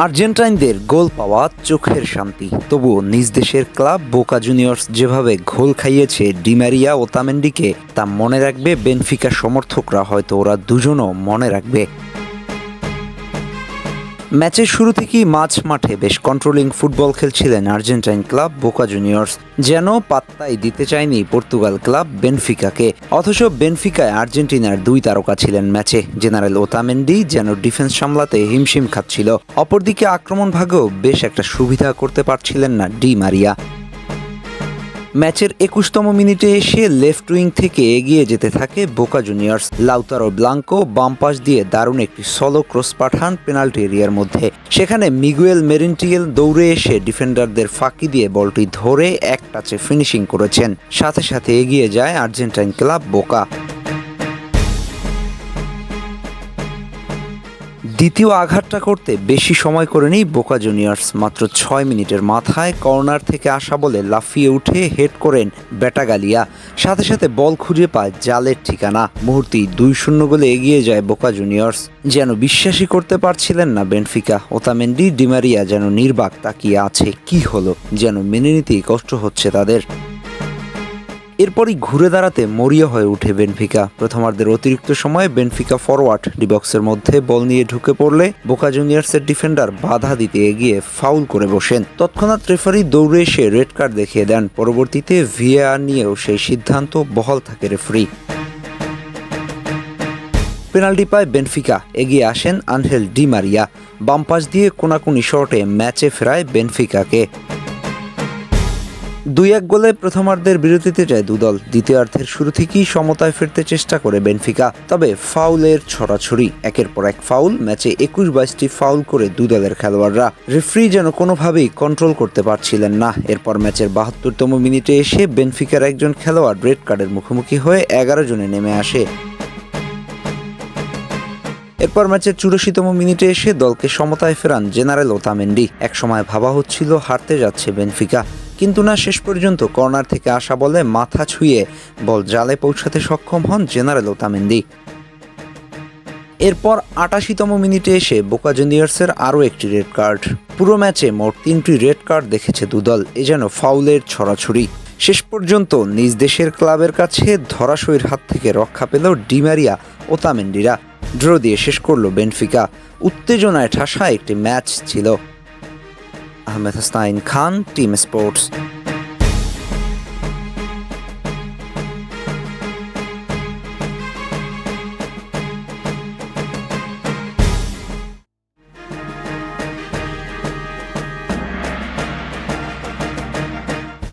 আর্জেন্টাইনদের গোল পাওয়া চোখের শান্তি। তবুও নিজ দেশের ক্লাব বোকা জুনিয়র্স যেভাবে ঘোল খাইয়েছে ডিমারিয়া ও তামেন্ডিকে তা মনে রাখবে বেনফিকা সমর্থকরা। হয়তো ওরা দুজনও মনে রাখবে। ম্যাচের শুরু থেকেই মাঝ মাঠে বেশ কন্ট্রোলিং ফুটবল খেলছিলেন আর্জেন্টাইন ক্লাব বোকা জুনিয়র্স, যেন পাত্তাই দিতে চায়নি পর্তুগাল ক্লাব বেনফিকাকে। অথচ বেনফিকায় আর্জেন্টিনার দুই তারকা ছিলেন ম্যাচে, জেনারেল ওতামেন্ডি, যেন ডিফেন্স সামলাতে হিমশিম খাচ্ছিল। অপরদিকে আক্রমণ ভাগেও বেশ একটা সুবিধা করতে পারছিলেন না ডি মারিয়া। ম্যাচের একুশতম মিনিটে এসে লেফট উইং থেকে এগিয়ে যেতে থাকে বোকা জুনিয়র্স। লাউতারো ব্লাঙ্কো বাম পাশ দিয়ে দারুণ একটি সলো ক্রস পাঠান পেনাল্টি এরিয়ার মধ্যে। সেখানে মিগুয়েল মেরিনটিয়েল দৌড়ে এসে ডিফেন্ডারদের ফাঁকি দিয়ে বলটি ধরে এক টাচে ফিনিশিং করেছেন। সাথে সাথে এগিয়ে যায় আর্জেন্টাইন ক্লাব বোকা। দ্বিতীয় আঘাতটা করতে বেশি সময় করে করেনি বোকা জুনিয়র্স। মাত্র ছয় মিনিটের মাথায় কর্নার থেকে আসা বলে লাফিয়ে উঠে হেড করেন ব্যাটাগালিয়া। সাথে সাথে বল খুঁজে পায় জালের ঠিকানা। মুহূর্তেই দুই শূন্য গোলে এগিয়ে যায় বোকা জুনিয়র্স। যেন বিশ্বাসই করতে পারছিলেন না বেনফিকা। ওতামেন্ডি, ডিমারিয়া যেন নির্বাক তাকিয়ে আছে। কি হলো? যেন মেনে নিতেই কষ্ট হচ্ছে তাদের। এরপরই ঘুরে দাঁড়াতে মরিয়া হয়ে উঠে বেনফিকা। প্রথমার্ধের অতিরিক্ত সময়ে বেনফিকা ফরওয়ার্ড ডিবক্সের মধ্যে বল নিয়ে ঢুকে পড়লে বোকা জুনিয়র্সের ডিফেন্ডার বাধা দিতে এগিয়ে ফাউল করে বসেন। তৎক্ষণাৎ রেফারি দৌড়ে এসে রেড কার্ড দেখিয়ে দেন। পরবর্তীতে ভিএআর নিয়েও সেই সিদ্ধান্ত বহাল থাকে রেফারি পেনাল্টি পায় বেনফিকা। এগিয়ে আসেন আনহেল ডি মারিয়া বাম পাশ দিয়ে কোনাকুনি শর্টে ম্যাচে ফেরায় বেনফিকাকে। দুই এক গোলে প্রথমার্ধের বিরতিতে যায় দুদল। দ্বিতীয়ার্ধের শুরু থেকেই সমতায় ফিরতে চেষ্টা করে বেনফিকা, তবে ফাউলের ছড়াছড়ি। একের পর এক ফাউল, ম্যাচে একুশ বাইশটি ফাউল করে দুদলের খেলোয়াড়রা। রেফারি যেন কোনোভাবেই কন্ট্রোল করতে পারছিলেন না। এরপর ম্যাচের বাহাত্তরতম মিনিটে এসে বেনফিকার একজন খেলোয়াড় রেড কার্ডের মুখোমুখি হয়ে এগারো জনে নেমে আসে। এরপর ম্যাচের চুরাশিতম মিনিটে এসে দলকে সমতায় ফেরান জেনারেল ওতামেন্ডি। একসময় ভাবা হচ্ছিল হারতে যাচ্ছে বেনফিকা। কিন্তু না, শেষ পর্যন্ত কর্নার থেকে আসা বলে মাথা ছুঁয়ে বল জালে পৌঁছাতে সক্ষম হন জেনারেল ওতামেন্ডি। এরপর আটাশিতম মিনিটে এসে বোকা জুনিয়র্সের আরও একটি রেড কার্ড। পুরো ম্যাচে মোট তিনটি রেড কার্ড দেখেছে দুদল এ যেন ফাউলের ছড়াছড়ি। শেষ পর্যন্ত নিজ দেশের ক্লাবের কাছে ধরাশয়ীর হাত থেকে রক্ষা পেল ডিমারিয়া ও তামেন্ডিরা ড্র দিয়ে শেষ করল বেনফিকা। উত্তেজনায় ঠাসা একটি ম্যাচ ছিল। Mohammed Hussein Khan, Team Sports.